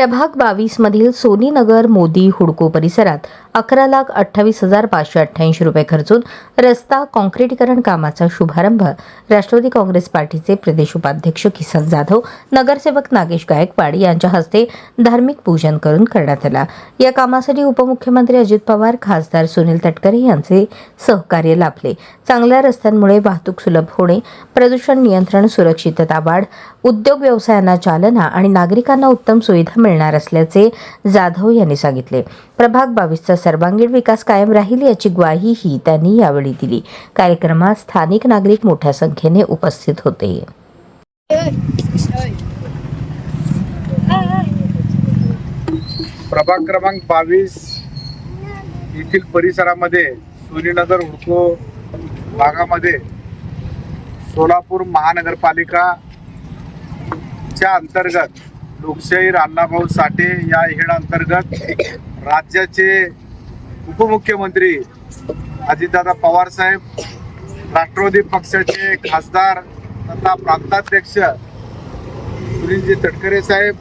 प्रभाग बावीस मधील सोनीनगर मोदी हुडको परिसरात अकरा लाख अठ्ठावीस हजार पाचशे अठ्ठ्याऐंशी रुपये खर्चून रस्ता काँक्रीटीकरण कामाचा शुभारंभ राष्ट्रवादी काँग्रेस पार्टीचे प्रदेश उपाध्यक्ष किसन जाधव नगरसेवक नागेश गायकवाड यांच्या हस्ते धार्मिक पूजन करून करण्यात आला. या कामासाठी उपमुख्यमंत्री अजित पवार खासदार सुनील तटकरे यांचे सहकार्य लाभले. चांगल्या रस्त्यांमुळे वाहतूक सुलभ होणे प्रदूषण नियंत्रण सुरक्षितता वाढ उद्योग व्यवसायांना चालना आणि नागरिकांना उत्तम सुविधा मिळणार असल्याचे जाधव यांनी सांगितले. प्रभाग बावीसचा सर्वांगीण विकास कायम राहील याची ग्वाहीही त्यांनी यावेळी दिली. कार्यक्रमात स्थानिक नागरिक मोठ्या संख्येने उपस्थित होते. प्रभाग क्रमांक बावीस येथील परिसरामध्ये सूर्यनगर हुडको भागामध्ये सोलापूर महानगरपालिका च्या अंतर्गत लोकशाही अण्णाभाऊ साठे या हेड अंतर्गत राज्याचे उपमुख्यमंत्री अजितदादा पवार साहेब राष्ट्रवादी पक्षाचे खासदार तथा प्रांताध्यक्ष सुनीलजी तटकरे साहेब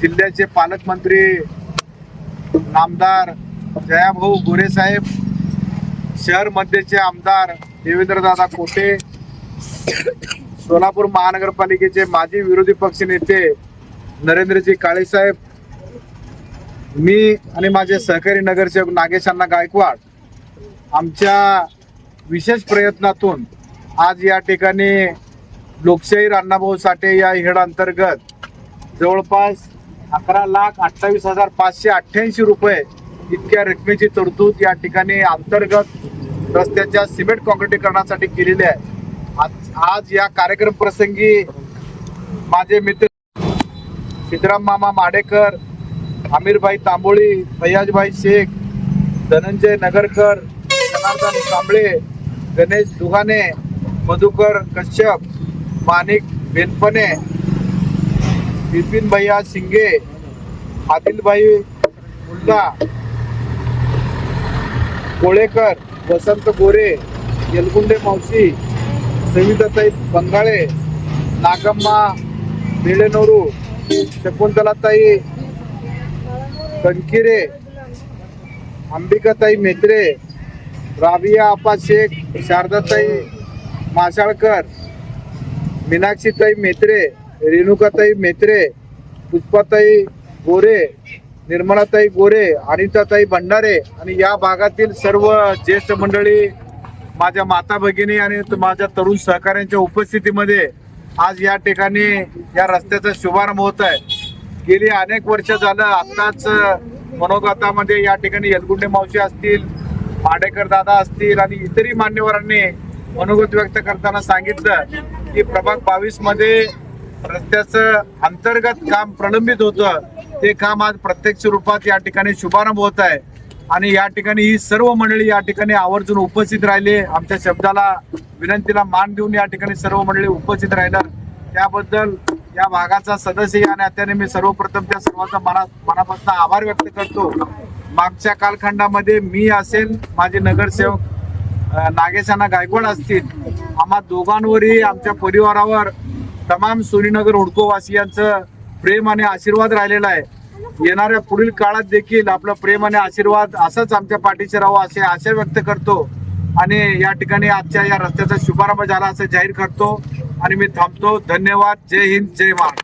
जिल्ह्याचे पालकमंत्री नामदार जयाभाऊ गोरे साहेब शहर मध्येचे आमदार देवेंद्रदादा कोटे सोलापूर महानगरपालिकेचे माजी विरोधी पक्ष नेते नरेंद्रजी काळे साहेब मी आणि माझे सहकारी नगरसेवक नागेशांना गायकवाड आमच्या विशेष प्रयत्नातून आज या ठिकाणी लोकशाही अण्णाभाऊ साठे या हेड अंतर्गत जवळपास अकरा लाख अठ्ठावीस हजार पाचशे अठ्ठ्याऐंशी रुपये इतक्या रकमेची तरतूद या ठिकाणी अंतर्गत रस्त्याच्या सिमेंट कॉन्क्रिटीकरणासाठी केलेली आहे. आज आज या कार्यक्रम प्रसंगी माझे मित्र सिद्धराम मामा माडेकर आमिरभाई तांबोळी फैयाजभाई शेख धनंजय नगरकर जनार्दन कांबळे गणेश दुगाने मधुकर कश्यप माणिक बेनपणे बिपिन भैया शिंगे आदिलभाई मुल्ला कोळेकर वसंत गोरे येलगुंडे मावशी सविताताई बंगाळे नागम्मा बेळेनोरू शकुंतलाताई कणकिरे अंबिकाताई मेत्रे राबिया आपा शेख शारदाताई मासाळकर मीनाक्षीताई मेत्रे रेणुकाताई मेत्रे पुष्पाताई गोरे निर्मलाताई गोरे अनिताताई भंडारे आणि या भागातील सर्व ज्येष्ठ मंडळी माझ्या माता भगिनी आणि माझ्या तरुण सहकाऱ्यांच्या उपस्थितीमध्ये आज या ठिकाणी या रस्त्याचा शुभारंभ होत आहे. गेली अनेक वर्ष झालं आत्ताच मनोगतामध्ये या ठिकाणी यलगुंडे मावशी असतील माडेकर दादा असतील आणि इतरही मान्यवरांनी मनोगत व्यक्त करताना सांगितलं की प्रभाग बावीसमध्ये रस्त्याचं अंतर्गत काम प्रलंबित होतं. ते काम आज प्रत्यक्ष रूपात या ठिकाणी शुभारंभ होत आहे. आणि या ठिकाणी ही सर्व मंडळी या ठिकाणी आवर्जून उपस्थित राहिले. आमच्या शब्दाला विनंतीला मान देऊन या ठिकाणी सर्व मंडळी उपस्थित राहिलं. त्याबद्दल या भागाचा सदस्य या नात्याने मी सर्वप्रथम त्या सर्वांचा मना मनापासून आभार व्यक्त करतो. मागच्या कालखंडामध्ये मी असेल माझे नगरसेवक नागेशांना गायकवाड असतील आम्हा दोघांवरही आमच्या परिवारावर तमाम सोनीनगर हुडकोवासियांचं प्रेम आणि आशीर्वाद राहिलेला आहे. येणाऱ्या पुढील काळात देखील आपलं प्रेम आणि आशीर्वाद असंच आमच्या पाठीशी राहावं असे आशा व्यक्त करतो. आणि या ठिकाणी आजच्या या रस्त्याचा शुभारंभ झाला असं जाहीर करतो. आणि मी थांबतो. धन्यवाद. जय हिंद. जय महाराष्ट्र.